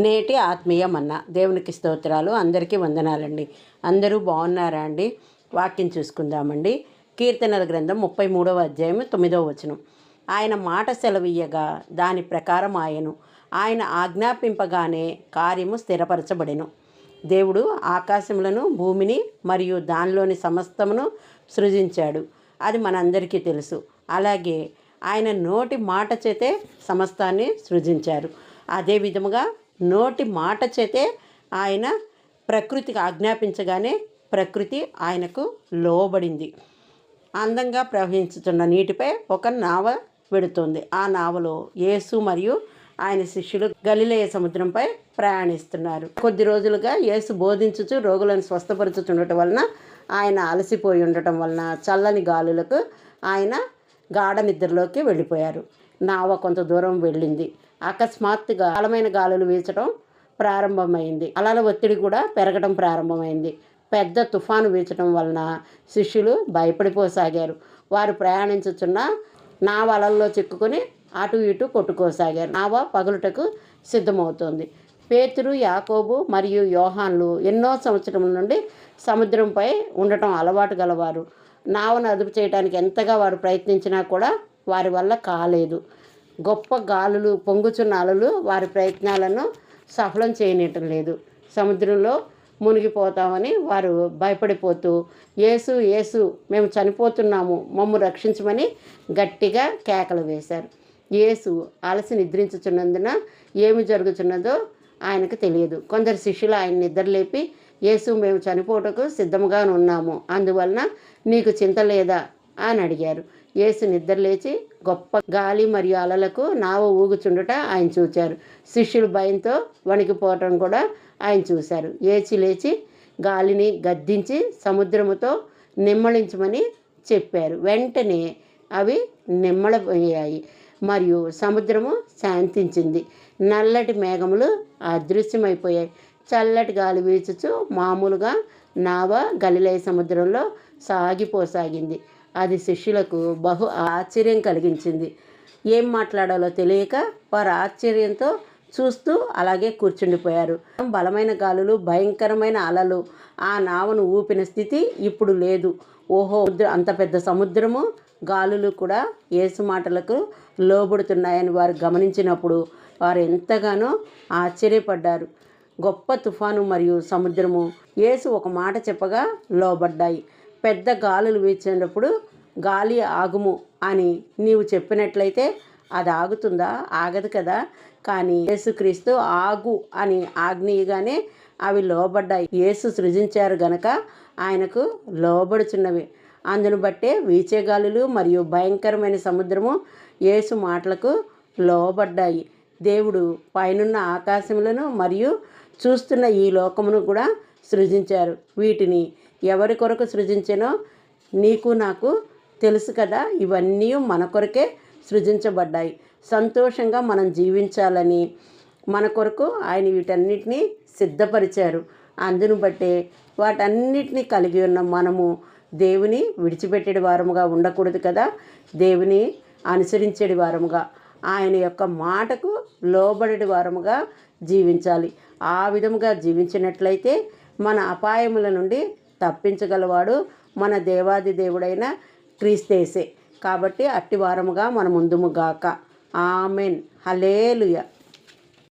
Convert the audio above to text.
నేటి ఆత్మీయ మన్న దేవునికి స్తోత్రాలు. అందరికీ వందనాలండి. అందరూ బాగున్నారా అండి? వాక్యం చూసుకుందామండి. కీర్తనల గ్రంథం ముప్పై మూడవ అధ్యాయం తొమ్మిదవ వచనం. ఆయన మాట సెలవీయగా దాని ప్రకారం ఆయను. ఆయన ఆజ్ఞాపింపగానే కార్యము స్థిరపరచబడెను. దేవుడు ఆకాశములను భూమిని మరియు దానిలోని సమస్తమును సృజించాడు. అది మనందరికీ తెలుసు. అలాగే ఆయన నోటి మాట చేతే సమస్తాన్ని సృజించారు. అదే విధముగా నోటి మాట చేతే ఆయన ప్రకృతికి ఆజ్ఞాపించగానే ప్రకృతి ఆయనకు లోబడింది. అందంగా ప్రవహించుతున్న నీటిపై ఒక నావ పెడుతుంది ఆ నావలో యేసు మరియు ఆయన శిష్యులు గలిలేయ సముద్రంపై ప్రయాణిస్తున్నారు. కొద్ది రోజులుగా యేసు బోధించుచు రోగులను స్వస్థపరుచుతుండటం వలన ఆయన అలసిపోయి ఉండటం వలన చల్లని గాలులకు ఆయన గాఢ నిద్రలోకి వెళ్ళిపోయారు. నావ కొంత దూరం వెళ్ళింది. అకస్మాత్తుగా బలమైన గాలులు వీచడం ప్రారంభమైంది. అలల ఒత్తిడి కూడా పెరగడం ప్రారంభమైంది. పెద్ద తుఫాను వీచడం వలన శిష్యులు భయపడిపోసాగారు. వారు ప్రయాణించుచున్న నావ అలల్లో చిక్కుకొని అటు ఇటు కొట్టుకోసాగారు. నావ పగులుటకు సిద్ధమవుతోంది. పేతురు యాకోబు మరియు యోహాన్లు ఎన్నో సంవత్సరముల నుండి సముద్రంపై ఉండటం అలవాటు గలవారు. నావను అదుపు చేయడానికి ఎంతగా వారు ప్రయత్నించినా కూడా వారి వల్ల కాలేదు. గొప్ప గాలులు పొంగుచున్న అలలు వారి ప్రయత్నాలను సఫలం చేయనీయటం లేదు. సముద్రంలో మునిగిపోతామని వారు భయపడిపోతూ ఏసు ఏసు మేము చనిపోతున్నాము మమ్ము రక్షించమని గట్టిగా కేకలు వేశారు. యేసు అలసి నిద్రించుచున్నందున ఏమి జరుగుతున్నదో ఆయనకు తెలియదు. కొందరు శిష్యులు ఆయన నిద్రలేపి యేసు మేము చనిపోటకు సిద్ధంగా ఉన్నాము అందువలన నీకు చింత లేదా అని అడిగారు. యేసు నిద్రలేచి గొప్ప గాలి మరియు అలలకు నావ ఊగుచుండుట ఆయన చూచారు. శిష్యులు భయంతో వణికిపోవటం కూడా ఆయన చూశారు. ఏచి లేచి గాలిని గద్దించి సముద్రముతో నిమ్మళించమని చెప్పారు. వెంటనే అవి నిమ్మళపోయాయి మరియు సముద్రము శాంతించింది. నల్లటి మేఘములు అదృశ్యమైపోయాయి. చల్లటి గాలి వీచుచు మామూలుగా నావ గలిలయ సముద్రంలో సాగిపోసాగింది. అది శిష్యులకు బహు ఆశ్చర్యం కలిగించింది. ఏం మాట్లాడాలో తెలియక వారు ఆశ్చర్యంతో చూస్తూ అలాగే కూర్చుండిపోయారు. బలమైన గాలులు భయంకరమైన అలలు ఆ నావను ఊపిన స్థితి ఇప్పుడు లేదు. ఓహో అంత పెద్ద సముద్రము గాలులు కూడా ఏసు మాటలకు లోబడుతున్నాయని వారు గమనించినప్పుడు వారు ఎంతగానో ఆశ్చర్యపడ్డారు. గొప్ప తుఫాను మరియు సముద్రము యేసు ఒక మాట చెప్పగా లోబడ్డాయి. పెద్ద గాలులు వీచినప్పుడు గాలి ఆగుము అని నీవు చెప్పినట్లయితే అది ఆగుతుందా? ఆగదు కదా. కానీ యేసుక్రీస్తు ఆగు అని ఆజ్ఞీయగానే అవి లోబడ్డాయి. యేసు సృజించారు గనక ఆయనకు లోబడుచున్నవి. అందును బట్టే వీచేగాలులు మరియు భయంకరమైన సముద్రము యేసు మాటలకు లోబడ్డాయి. దేవుడు పైనున్న ఆకాశములను మరియు చూస్తున్న ఈ లోకమును కూడా సృజించారు. వీటిని ఎవరి కొరకు సృజించానో నీకు నాకు తెలుసు కదా ఇవన్నీ మన కొరకే సృజించబడ్డాయి. సంతోషంగా మనం జీవించాలని మన కొరకు ఆయన వీటన్నిటినీ సిద్ధపరిచారు. అందును బట్టే వాటన్నిటినీ కలిగి ఉన్న మనము దేవుని విడిచిపెట్టేడి వారముగా ఉండకూడదు కదా దేవుని అనుసరించేడి వారముగా ఆయన యొక్క మాటకు లోబడి వారముగా జీవించాలి. ఆ విధముగా జీవించినట్లయితే మన అపాయముల నుండి తప్పించగలవాడు మన దేవాది దేవుడైన క్రీస్తేసే. కాబట్టి అట్టి వారముగా మన ముందుము గాక. ఆమెన్. హలేలుయ